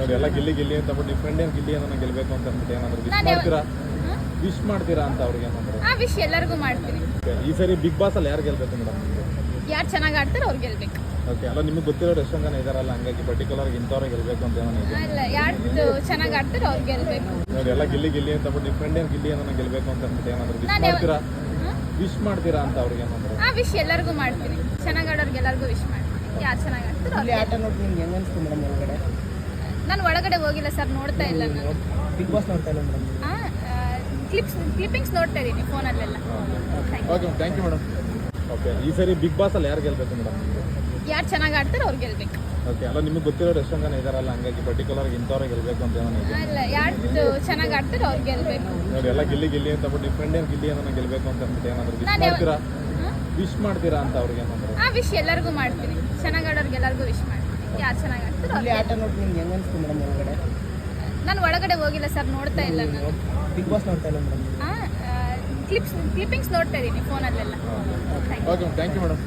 ನೋಡಿ ಎಲ್ಲ ಗಿಲ್ಲಿ ಗಿಲ್ಲಿ ಅಂತ ಬಿಟ್ಟು ಫ್ರೆಂಡ್ ಏನು ಗಿಲ್ಲಿ ಅಂತ ಗೆಲ್ಬೇಕು ಅಂತ ಅಂದ್ಬಿಟ್ಟು ಏನಾದ್ರು ವಿಶ್ ಮಾಡ್ತೀರಾ? ವಿಶ್ ಮಾಡ್ತೀರಾ ಅಂತ ಅವ್ರಿಗೆ ಏನಾದ್ರು? ಆ ವಿಶ್ ಎಲ್ಲರಿಗೂ ಮಾಡ್ತೀನಿ. ಈ ಸರಿ ಬಿಗ್ ಬಾಸ್ ಅಲ್ಲಿ ಯಾರು ಗೆಲ್ಬೇಕು ಮೇಡಮ್ ಯಾರು ಚೆನ್ನಾಗಿ ಆಡ್ತಾರೆ ಅವ್ರು ಗೆಲ್ಬೇಕು. ಓಕೆ ಅಲ್ಲ ನಿಮಗೆ ಗೊತ್ತಿರೋರು ಎಷ್ಟೊಂದು ಜನ ಇದಾರಲ್ಲ ಹಂಗಾಗಿ ಪರ್ಟಿಕ್ಯುಲರ್ ಇಂಥವ್ರೆ ಗೆಲ್ಬೇಕು ಅಂತ ಏನೋ ಇದೆ ಅಲ್ಲ ಯಾರು ಚೆನ್ನಾಗಿ ಆಡ್ತಾರೆ ಅವ್ರು ಗೆಲ್ಬೇಕು. ನೋಡಿ ಎಲ್ಲ ಗಿಲ್ಲಿ ಗಿಲ್ಲಿ ಅಂತ ಬಿಟ್ಟು ಫ್ರೆಂಡ್ ಏನು ಗಿಲ್ಲಿ ಅನ್ನೋ ಗೆಲ್ಬೇಕು ಅಂತ ಅಂದ್ಬಿಟ್ಟು ಏನಾದ್ರು ವಿಶ್ ಮಾಡ್ತೀರಾ? ವಿಶ್ ಮಾಡ್ತೀರಾ ಅಂತ ಅವ್ರಿಗೆ ಏನಾದ್ರು? ಆ ವಿಶ್ ಎಲ್ಲರಿಗೂ ಮಾಡ್ತೀನಿ. ಚೆನ್ನಾಗಿ ಆಡೋರ್ಗೆ ಎಲ್ಲರಿಗೂ ವಿಶ್ ಮಾಡ್ತೀನಿ. ಯಾರು ಚೆನ್ನಾಗಿ ಆಡ್ತಾರೆ ಆಟ ನೋಡಿ ನಿಮ್ಗೆ ಹೆಂಗೆ ಅನಿಸ್ತು ಮೇಡಮ್ ನಾನು ಒಳಗಡೆ ಹೋಗಿಲ್ಲ ಸರ್ ನೋಡ್ತಾ ಇಲ್ಲ ನಾನು. ಬಿಗ್ ಬಾಸ್ ನೋಡ್ತಾ ಇಲ್ಲ ಮೇಡಮ್ ಕ್ಲಿಪ್ಸ್ ಕ್ಲಿಪ್ಪಿಂಗ್ಸ್ ನೋಡ್ತಾ ಇದ್ದೀನಿ ಫೋನಲ್ಲೆಲ್ಲ. Okay thank you madam. Okay ಈ ಸರಿ ಬಿಗ್ ಬಾಸ್ ಅಲ್ಲಿ ಯಾರು ಗೆಲ್ಬೇಕು ಮೇಡಮ್ ಯಾರು ಚೆನ್ನಾಗಿ ಆಡ್ತಾರೆ ಅವ್ರು ಗೆಲ್ಬೇಕು. ಓಕೆ ಅಲ್ಲ ನಿಮಗೆ ಗೊತ್ತಿರೋ ಎಷ್ಟೊಂದು ಜನ ಇದಾರಲ್ಲ ಹಂಗಾಗಿ ಪರ್ಟಿಕ್ಯುಲರ್ ಇಂಥವ್ರ ಗೆಲ್ಬೇಕು ಅಂತ ಅಲ್ಲ ಯಾರು ಚೆನ್ನಾಗಿ ಆಡ್ತಾರೆ ಅವ್ರು ಗೆಲ್ಬೇಕು. ನೋಡಿ ಎಲ್ಲ ಗಿಲ್ಲಿ ಗಿಲ್ಲಿ ಅಂತ ಬಿಟ್ಟು ಫ್ರೆಂಡ್ ಏನು ಗಿಲ್ಲಿ ಏನೋ ಗೆಲ್ಬೇಕು ಅಂತ ಅಂದ್ಬಿಟ್ಟು ಏನಾದ್ರು ವಿಶ್ ಮಾಡ್ತೀರಾ? ವಿಶ್ ಮಾಡ್ತೀರಾ ಅಂತ ಅವ್ರಿಗೆ ಏನಾದ್ರು? ಆ ವಿಷ್ ಎಲ್ಲರಿಗೂ ಮಾಡ್ತೀನಿ. ಚೆನ್ನಾಗಿ ಆಡೋರ್ಗೆ ಎಲ್ಲರಿಗೂ ವಿಶ್ ಮಾಡ್ತೀನಿ. ಯಾರು ಚೆನ್ನಾಗಿ ಆಡ್ತಾರೋ ಇಲ್ಲಿ ಅವ್ರು ಆಟ ನೋಡಿ ನಿಮ್ಗೆ ಹೆಂಗೆ ಅನಿಸ್ತು ಮೇಡಮ್ ಒಳಗಡೆ? ನಾನು ಒಳಗಡೆ ಹೋಗಿಲ್ಲ ಸರ್ ನೋಡ್ತಾ ಇಲ್ಲ ನಾನು. ಬಿಗ್ ಬಾಸ್ ನೋಡ್ತಾ ಇಲ್ಲ ಮೇಡಮ್? ಕ್ಲಿಪ್ಸ್ ಕ್ಲಿಪ್ಪಿಂಗ್ಸ್ ನೋಡ್ತಾ ಇದ್ದೀನಿ ಫೋನಲ್ಲೆಲ್ಲ ಓಕೆ ಥ್ಯಾಂಕ್ ಯು ಮೇಡಮ್